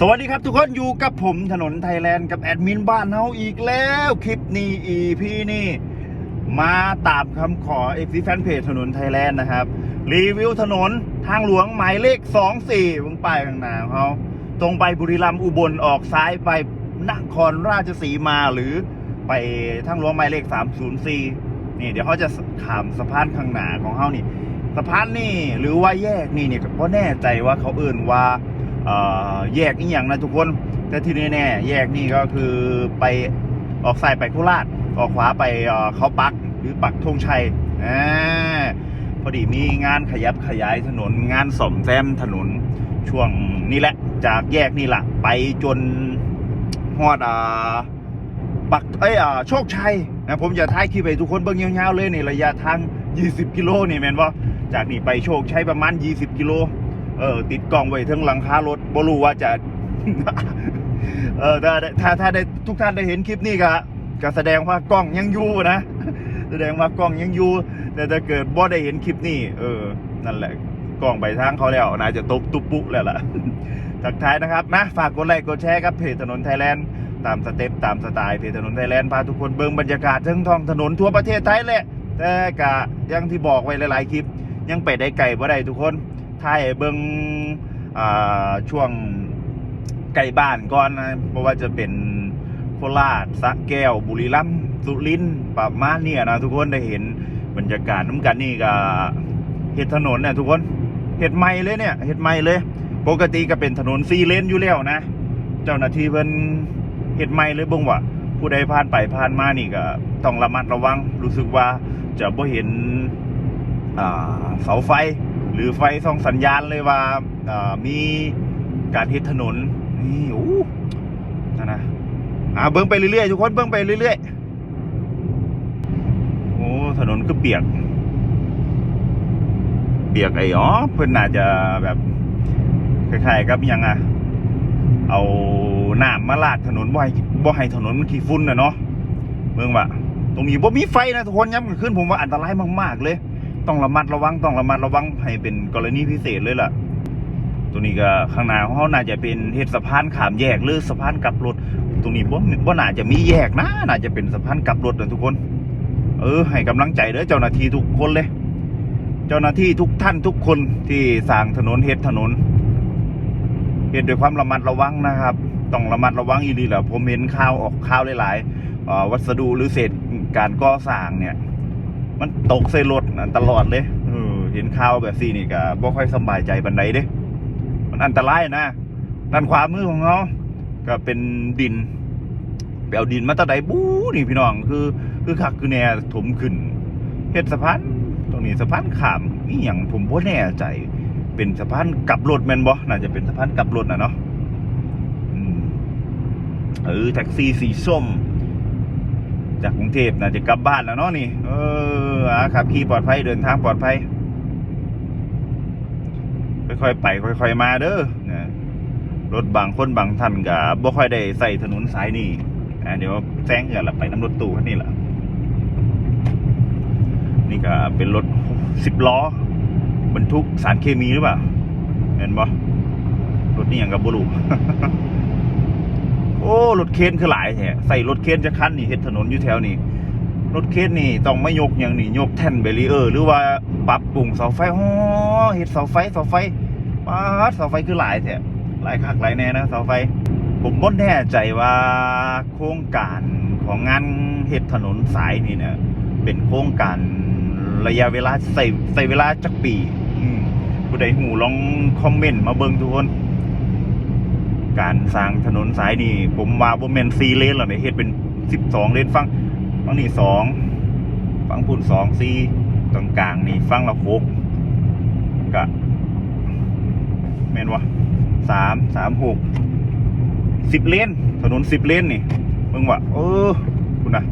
สวัสดีครับทุกคนอยู่กับผมถนนไทยแลนด์กับแอดมินบ้านเฮาอีกแล้ว คลิปนี้ EP นี่ มาตามคำขอเอฟซีแฟนเพจถนนไทยแลนด์นะครับ รีวิวถนนทางหลวงหมายเลข 24วงไปายข้างหน้าเขาตรงไปบุรีรัมย์อุบลออกซ้ายไปนครราชสีมาหรือไปทางหลวงหมายเลข 304 นี่เดี๋ยวเขาจะขามสะพานข้างหน้าของเขานี่ สะพานนี่หรือว่าแยกนี่เนี่ยก็แน่ใจว่าเขาเอื่นว่า แยกนี่อย่างนะทุกคน แต่ที่แน่ๆแยกนี่ก็คือไปออกซ้ายไปโคราชออกขวาไปเขาปักหรือปักธงชัยอพอดีมีงานขยับขยายถนนงานสมแซมถนนช่วงนี้แหละ จากแยกนี่แหละไปจนฮอดอ่าปักเอ้ยอ่าโชคชัยนะผมจะท้ายคลิปไปทุกคนเบิ่งยาวๆเลยในระยะทาง 20 กิโลนี่แมนว่าจากนี่ไปโชคชัยประมาณ 20 กิโล เออ ติดกล้องไว้ทั้งหลังคารถบ่รู้ว่าจะ เออถ้าถ้าถ้าได้ทุกท่านได้เห็นคลิปนี้ก็ก็แสดงว่ากล้องยังอยู่นะแสดงว่ากล้องยังอยู่แต่ถ้าเกิดบ่ได้เห็นคลิปนี้เออ นั่นแหละกล้องไปทางเขาแล้วน่าจะตบตุบปุ๊แล้วล่ะทักทายนะครับนะฝากกดไลค์กดแชร์ครับเพจถนนไทยแลนด์ตามสเต็ปตามสไตล์เพจถนนไทยแลนด์พาทุกคนเบิ่งบรรยากาศทั้งท้องถนนทั่วประเทศไทยแหละแต่กะยังที่บอกไว้หลายๆคลิป ยังไปได้ไกลบ่ได้ทุกคน ถ่ายให้เบิ่งอ่าช่วงไกลบ้านก่อนนะเพราะว่าจะเป็นโคราชสะแก้ว บุรีรัมย์สุรินทร์ประมาณเนี่ยนะทุกคนได้เห็นบรรยากาศน้ำกันนี่ก็เห็ดถนนเนี่ยทุกคนเห็ดใหม่เลยเนี่ยเห็ดใหม่เลย ปกติก็เป็นถนนซีเลนอยู่แล้วนะ เจ้าหน้าที่เพิ่นเห็ดใหม่เลยเบ่งว่าผู้ใดผ่านไปผ่านมานี่ก็ต้องระมัดระวัง รู้สึกว่าจะบ่เห็นเสาไฟ หรือไฟส่องสัญญาณเลยว่ามีการเฮ็ดถนนนี่โอ้นะนะอ่าเบิ้งไปเรื่อยๆทุกคนเบิ้งไปเรื่อยๆโอ้ถนนก็เปียก เปียกไอ้อ๋อเพิ่นน่าจะแบบคล้ายๆกับยังอะเอาหน้ำมาลาดถนนบ่ให้บ่ให้ถนนมันขี้ฝุ่นนะเนาะเบิ่งว่าตรงนี้บ่มีไฟนะทุกคนย้ำกันขึ้นผมว่าอันตรายมากๆเลย ต้องระมัดระวังต้องระมัดระวังให้เป็นกรณีพิเศษเลยล่ะ ตัวนี้ก็ข้างหน้าของเขาน่าจะเป็นเฮ็ดสะพานขามแยกหรือสะพานกลับรถตรงนี้บ่บ่น่าจะมีแยกนะน่าจะเป็นสะพานกลับรถนะทุกคน เออ ให้กำลังใจเด้อเจ้าหน้าที่ทุกคนเลย เจ้าหน้าที่ทุกท่านทุกคนที่สร้างถนนเฮ็ดถนนเฮ็ดด้วยความระมัดระวังนะครับ ต้องระมัดระวังอีหลีแหละผมเห็นข่าวออกข่าวหลายๆวัสดุหรือเศษการก่อสร้างเนี่ย มันตกใส่รถอันตลอดเลยเออเห็นข่าวแบบซี่นี่ก็บ่ค่อยสบายใจบันไดเด้ มันอันตรายนะด้านขวามือของเขาก็เป็นดินไปเอาดินมาตะไดบู๊นี่พี่น้อง คือ คือคักคือแน่ถมขึ้นเฮ็ดสะพานตรงนี้สะพานขามนี่อย่างผมบ่แน่ใจ เป็นสะพานกลับรถแมนบ่น่าจะเป็นสะพานกลับรถนะเนาะอืมเออแท็กซี่สีส้ม จากกรุงเทพน่าจะกลับบ้านแล้วเนาะนี่ เอออะขับขี่ปลอดภัยเดินทางปลอดภัย ค่อยๆไป ค่อย ๆ มาเด้อนะรถบางคนบางท่านก็บ่ค่อยได้ใส่ถนนสายนี้อะเดี๋ยวแซงกันละไปน้ำรถตู้คันนี้ละนี่ก็เป็นรถสิบล้อบรรทุกสารเคมีหรือเปล่า เห็นบ่รถนี่อย่างกับบุรุโอ้รถเคนคือหลายแท้ใส่รถเคนจะคันนี่เฮ็ดถนนอยู่แถวนี้รถเคนนี่ต้องไม่ยกอย่างนี่ยกแท่นเบรีเออร์หรือว่าปรับปรุงเสาไฟโอ๋อเฮ็ดเสาไฟเสาไฟปาดเสาไฟคือหลายแท้หลายคักหลายแน่นะเสาไฟ ผมบ่แน่ใจว่าโครงการของงานเฮ็ดถนนสายนี่เนี่ยเป็นโครงการระยะเวลาใส่ใส่เวลาจักปี อืมผู้ใดหูลองคอมเมนต์มาเบิ่งทุกคน การสร้างถนนสายนี่ผมว่าบ่แม่น4เลนหรอกเนี่ยเฮ็ดเป็น12เลนฟังฟังนี่สองฟังพุ่นสองสี่ตรงกลางนี่ฟังละหกกะแม่นวะสามสามหกสิบเลนถนนสิบเลนนี่มึงว่าเออคุณนะ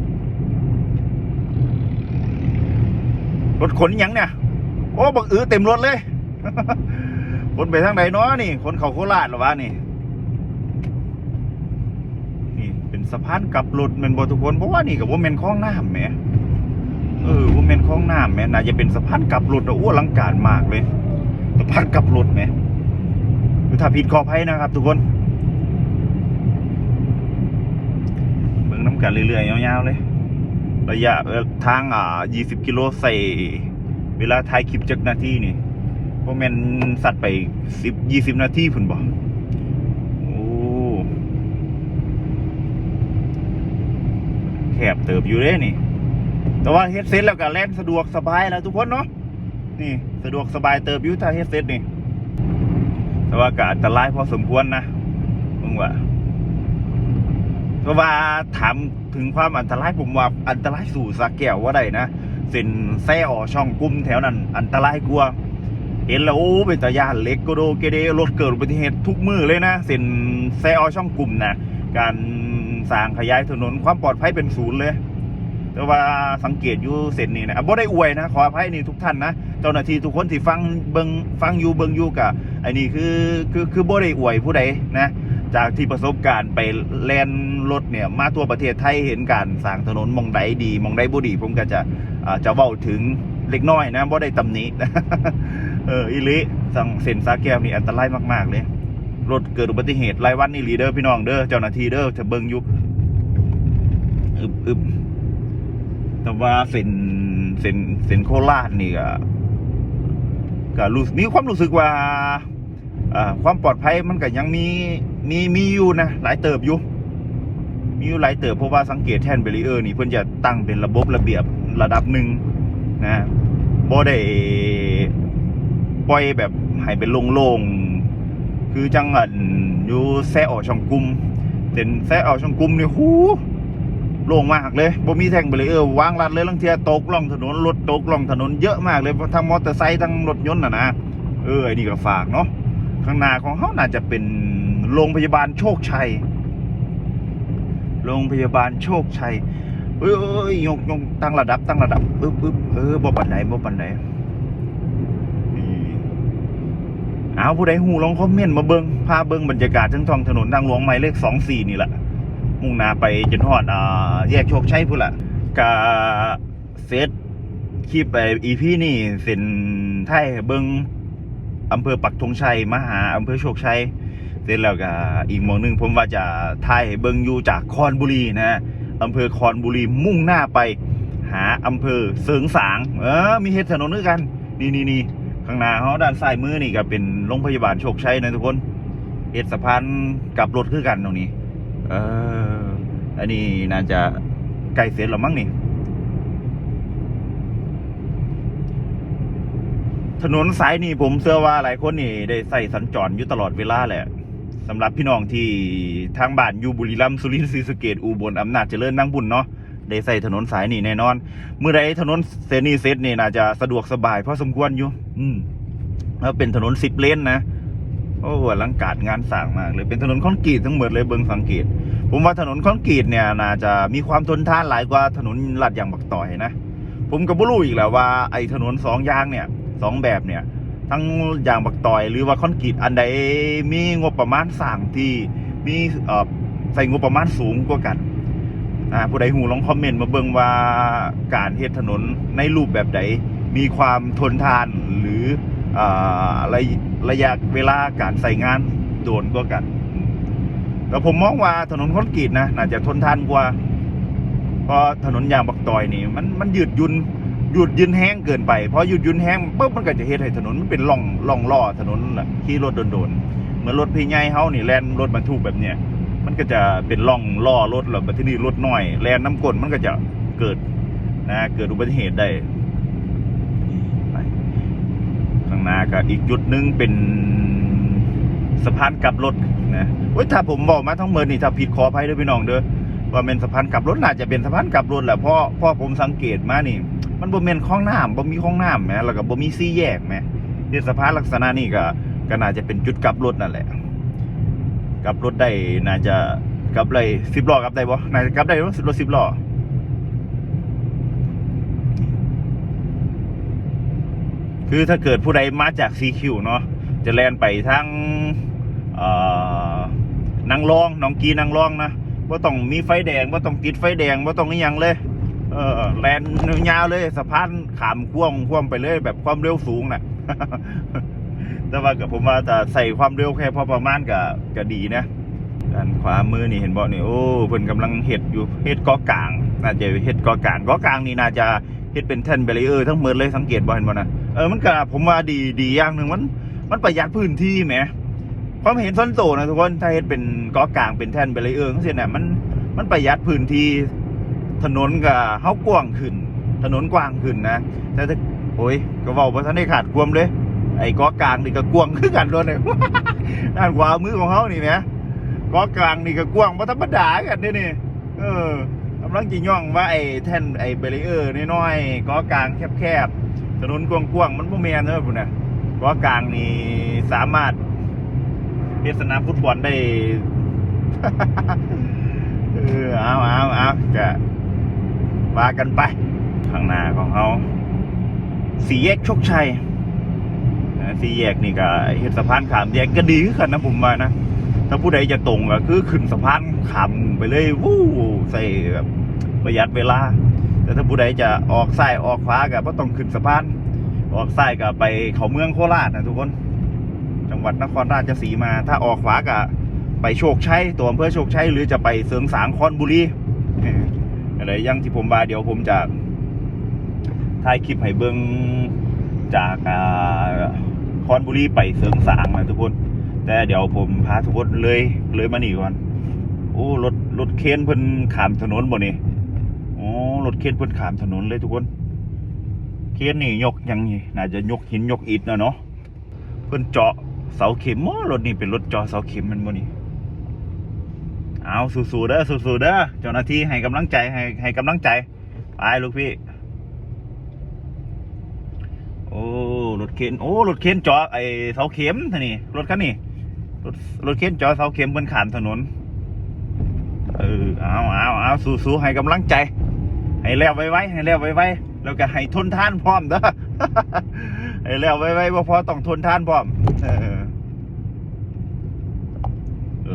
รถขนยังเนี่ย โอ้บังอือเต็มรถเลย คนไปทางไหนเนาะนี่ คนเขาโคราชหรอวะนี่ สะพานกับหลุดแม่นบ่ทุกคนเพราะว่านี่กับว่าแม่นคลองน้าแม่เออว่าแม่นคลองน้าแม่น่าจะเป็นสะพานกับหลุดอ้ลังการมากเลยสะพานกับหลุดแหมถ้าผิดขออภันะครับ ทุกคนเบิ่งน้ำกันเรื่อยๆยาวๆเลย ระยะทางอ่า 20 กิโลใส่เวลาถ่ายคลิปจักนาทีนี่ว่าะแม่นสัตว์ไป 10 20 นาทีพุ่นบ่ แคบเติบอยู่เด้นี่ แต่ว่าเฮดเซ็ตแล้วก็แล่นสะดวกสบายแล้วทุกคนเนาะนี่สะดวกสบายเติบอยู่ถ้าเฮดเซ็ตนี่ แต่ว่าก็อันตรายพอสมควรนะมึงว่าเพราะว่าถามถึงความอันตรายผมว่าอันตรายสู่สักแก้วว่าได้นะเส้นแซ่ออช่องกลุ่มแถวนั้นอันตรายกลัวเห็นแล้วโอ้เป็นตาญาติเล็กก็โดเกเดรถเกิดอุบัติเหตุทุกมือเลยนะเส้นแซ่ออช่องกลุ่มนะการ สร้างขยายถนนความปลอดภัยเป็นศูนย์เลย แต่ว่าสังเกตอยู่เส้นนี้นะบ่ได้อวยนะขออภัยนี่ทุกท่านนะเจ้าหน้าที่ทุกคนที่ฟังเบิงฟังอยู่เบิงอยู่กับไอ้นี่คือคือคือบ่ได้อวยผู้ใดนะจากที่ประสบการณ์ไปแล่นรถเนี่ยมาทั่วประเทศไทยเห็นการสร้างถนนมองใดดีมองใดบ่ดี ผมก็จะจะเว้าถึงเล็กน้อยนะบ่ได้ตำหนิเอออีหลิสั่งเส้นสาแก้วนี่อันตรายมาก ๆ เลย รถเกิดอุบัติเหตุรายวันนี่ลีเดอร์พี่น้องเด้อเจ้าหน้าที่เด้อจะเบิ่งอยู่อึบอึบแต่ว่าเส้นเส้นเส้นโคราชนี่ก็ก็รู้มีความรู้สึกว่าความปลอดภัยมันก็ยังมีมีมีอยู่นะหลายเติบอยู่มีอยู่หลายเติบเพราะว่าสังเกตแท่นเบรีเออร์นี่เพิ่อนจะตั้งเป็นระบบระเบียบระดับหนึ่งนะบ่ได้ปล่อยแบบให้เป็นโล่งๆ คือจังอันอยู่แซ่ออกช่องกุมเส้นแซ่ออกช่องกลุ่มนี่หูโล่งมากเลยบ่มีแท่งเบรเออร์วางรัดเลยลังเทียตกล่องถนนรถตกล่องถนนเยอะมากเลยทั้งมอเตอร์ไซค์ทั้งรถยนต์น่ะนะเออไอ้นี่ก็ฝากเนาะข้างหน้าของเขาน่าจะเป็นโรงพยาบาลโชคชัย โรงพยาบาลโชคชัยเอ้ยเอ้ยกยกตั้งระดับตั้งระดับอึ๊บอึ๊บเออบ่ปันไหนบ่ปันไหนนี่ เอาผู้ใดหูลองคอมเมนต์มาเบิงพาเบิงบรรยากาศทั้งท้องถนนทางหลวงหมายเลขสองสี่นี่แหละมุ่งหน้าไปจนฮอดอ่าแยกโชคชัยพุ่นละกะเซตคลิปไปอีพีนี่เส้นไทยเบิงอำเภอปักธงชัยมหาอำเภอโชคชัยเสร็จแล้วก็อีกมองหนึงผมว่าจะถ่ายเบิงอยู่จากคอนบุรีนะอำเภอคอนบุรีมุ่งหน้าไป หาอำเภอเสริงสาง เออมีเฮ็ดถนนด้วยกัน นี่นี่นี่ ข้างหน้าเขาด้านซ้ายมือนี่ก็เป็นโรงพยาบาลโชคชัยนะทุกคนเฮ็ดสะพานกลับรถคือกันตรงนี้ เออ อันนี้น่าจะใกล้เสร็จแล้วมั้งนี่ ถนนสายนี้ผมเชื่อว่าหลายคนนี่ ได้ใส่สัญจรอยู่ตลอดเวลาแหละสำหรับพี่น้องที่ทางบ้านอยู่บุรีรัมย์สุรินทร์ศรีสะเกดอุบลอำนาจเจริญนั่งบุญเนาะ ได้ใส่ถนนสายนี้แน่นอน เมื่อใดถนนเซนีเซตนี่น่าจะสะดวกสบายพอสมควรอยู่ อืมแล้วเป็นถนนสิบเลนนะโอ้โหอลังการงานสร้างมากเลยเป็นถนนคอนกรีตทั้งหมดเลยเบิงสังเกต ผมว่าถนนคอนกรีตเนี่ยน่าจะมีความทนทานหลายกว่าถนนลาดยางบักต่อยนะผมก็บ่รู้อีกแหละว่าไอ้ถนนสองยางเนี่ยสองแบบเนี่ย ทั้งยางบักต่อย หรือว่าคอนกรีตอันใดมีงบประมาณสร้างที่มีเอ่อใส่งบประมาณสูงกว่ากัน อ่าผู้ใดหูลองคอมเมนต์มาเบิ่งว่าการเฮ็ดถนนในรูปแบบใดมีความทนทานหรืออ่าระระยะเวลาการใส่งานโดนกว่ากัน แต่ผมมองว่าถนนคอนกรีตนะน่าจะทนทานกว่าเพราะถนนยางบักตอยนี่มันมันยืดยุนหยุดยืนแห้งเกินไปพอหยุดยืนแห้งปุ๊บมันก็จะเฮ็ดให้ถนนมันเป็นร่องร่องล่อถนนน่ะขี่รถโดนๆเหมือนรถพี่ใหญ่เฮานี่แล่นรถบรรทุกแบบเนี้ย มันก็จะเป็นร่องล่อรถแล้วบัทีนี้รถน้อยแลนน้ำกลนมันก็จะเกิดนะเกิดอุบัติเหตุได้ข้างหน้าก็อีกจุดหนึ่งเป็นสะพานกลับรถนะเว้ยถ้าผมบอกมาทั้งหมดนี่ถ้าผิดขออภัยด้วยพี่น้องเด้อว่าเป็นสะพานกลับรถน่าจะเป็นสะพานกลับรถแหละเพราะเพราะผมสังเกตมานี่ มันบ่แม่นคลองน้ำบ่มีคลองน้ำแหมแล้วก็บ่มีสี่แยกแหมที่ยสะพานลักษณะนี้ก็ก็น่าจะเป็นจุดกลับรถนั่นแหละ กลับรถได้น่าจะกลับเลยสิบล้อกลับได้บ่น่าจะกลับได้รถรถสิบล้อคือถ้าเกิดผู้ใดมาจากซีคิวเนาะจะแล่นไปทางอ่อนางรองน้องกีนางรองนะว่าต้องมีไฟแดงว่าต้องติดไฟแดงว่าต้องนี่ยังเลย เออแลนยาวเลยสะพานขามคว่ำคว่ำไปเลย แบบความเร็วสูงน่ะ แต่ว่ากับผมว่าจะใส่ความเร็วแค่พอประมาณกับก็ดีนะด้านขวามือนี่เห็นบ่นี่โอ้เพิ่นกำลังเฮ็ดอยู่เฮ็ดกาะกลาง น่าจะเฮ็ดกาะกลางกาะกลางนี่น่าจะเฮ็ดเป็นแท่นเบรีเออร์ทั้งหมดเลยสังเกตบ่เห็นบ่นะเออมันก็ผมว่าดีดีอย่างหนึ่งมัน มันประหยัดพื้นที่แหมความเห็นส่วนตัวนะทุกคนถ้าเฮ็ดเป็นกาะกลางเป็นแท่นเบรีเออร์จังซี่น่ะมันมันประหยัดพื้นที่ถนนก็เฮากว้างขึ้น ถนนกว้างขึ้นนะแต่ถ้าโอ้ยก็เว้าบ่ทันได้ขาดความเลย ไอ้กาะกลางนี่ก็กว้างคือกันโดนเลยด้านขวามือของเขานี่แหมเกาะกลางนี่ก็กว้างบ่ธรรมดากันเด้นี่เออกำลังจิย่องว่าไอ้แท่นไอ้เบรีเออร์น้อยๆกาะกลางแคบๆถนนกว้างๆมันบ่แมนเด้อพุ่นน่ะกาะกลางนี่สามารถเฮ็ดสนามฟุตบอลได้เออเอาเอาเอาจะว่ากันไปข้างหน้าของเขาสี่แยกโชคชัย สี่แยกนี่ก็เฮ็ดสะพานขามแยกก็ดีขึ้นกันนะผมว่านะถ้าผู้ใดจะตรงก็คือขึ้นสะพานขามไปเลยวู้ใส่แบบประหยัดเวลา แต่ถ้าผู้ใดจะออกซ้ายออกขวาก็บ่ต้องขึ้นสะพาน ออกซ้ายก็ไปเขาเมืองโคราชนะทุกคน จังหวัดนครราชสีมา ถ้าออกขวาก็ไปโชคชัยตัวอำเภอโชคชัยหรือจะไปเสริงสางคอนบุรีอะไรยังที่ผมบาเดี๋ยวผมจะถ่ายคลิปให้เบิงจากอ่า คอนบุรีไปเสริงสางนะทุกคน แต่เดี๋ยวผมพาทุกคนเลยเลยมานี่ก่อน โอ้รถรถเคนเพิ่นขามถนนบ่นี่อ๋อรถเคนเพิ่นขามถนนเลยทุกคน เคนนี่ยกยังนี่น่าจะยกหินยกอิฐนะเนาะเพิ่นเจาะเสาเข็มอ๋อรถนี่เป็นรถเจาะเสาเข็มมันบ่นี่เอาสู้ๆเด้อสู้ๆเด้อเจ้าหน้าที่ให้กำลังใจให้ให้กำลังใจไปลูกพี่ โอ้รถ เข็นโอ้รถเข็นจาะไอเสาเข็มท่านี่รถคันนี้รถรถเข็นจอเสาเข็มบนขามถนนเออเอาเอาเอาสู้สู้ให้กำลังใจ ให้แล้วไว้ไว้ให้แล้วไว้ไว้แล้วก็ให้ทนทานพร้อมเด้อให้แล้วไว้ไว้บ่พอต้องทนทานพร้อมเออ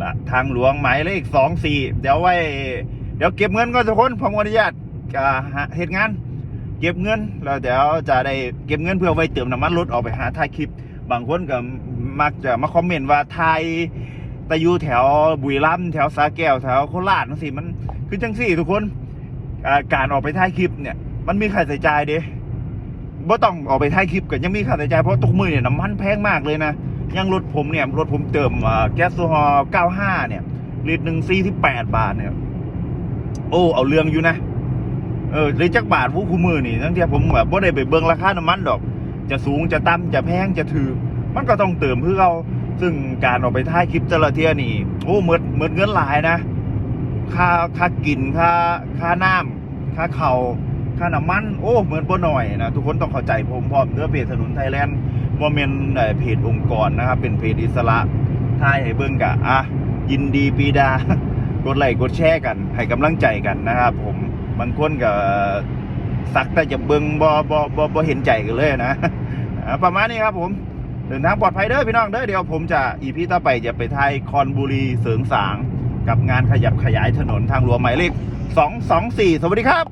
ละทางหลวงหมายเลขสองสี่เดี๋ยวไว้ เดี๋ยวเก็บเงินก็ทุกคนผมอนุญาตอ่าหาเหตุงาน เก็บเงินแล้วเดี๋ยวจะได้เก็บเงินเพื่อไว้เติมน้ำมันรถออกไปหาถ่ายคลิป บางคนก็มักจะมาคอมเมนต์ว่าไทยแต่อยู่แถวบุรีรัมย์แถวสาแก้วแถวโคราชนั่นสิมันคือจังสี่ทุกคนการออกไปถ่ายคลิปเนี่ย มันมีค่าใช้จ่ายเด้บ่ต้องออกไปถ่ายคลิปก็ยังมีค่าใช้จ่ายเพราะทุกมือเนี่ยน้ำมันแพงมากเลยนะยังรถผมเนี่ยรถผมเติมแก๊สโซฮอล์95 เนี่ยลิตรหนึ่ง48 บาทเนี่ย โอ้ เอาเรื่องอยู่นะ เออเลยจักบาทวู้คูมือนี่ทั้งที่ผมแบบบ่ได้ไปเบิ่งราคาน้ำมันดอก จะสูงจะต่ำจะแพงจะถือ มันก็ต้องเติมเพื่อเราซึ่งการออกไปถ่ายคลิปแต่ละเทียนี่ โอ้เมิดเมิดเงินหลายนะ ค่าค่ากินค่าค่าน้ำค่าเขาค่าน้ำมัน โอ้เหมือนบ่หน่อยนะทุกคนต้องเข้าใจผมพร้อมเนื้อเพจถนนไทยแลนด์โมเมนต์เพจองค์กรนะครับ เป็นเพจอิสระถ่ายให้เบิ่งกะอะยินดีปีดากดไลค์กดแชร์กัน ให้กำลังใจกันนะครับผม บางคนก็สักแต่จะเบิงบอบอบอบอเห็นใจกันเลยนะประมาณนี้ครับผมเดินทางปลอดภัยเด้อพี่น้องเด้อเดี๋ยวผมจะอีพีต่อไปจะไปไทยคอนบุรีเสริงสาง กับงานขยับขยายถนนทางหลวงหมายเลข224 สวัสดีครับ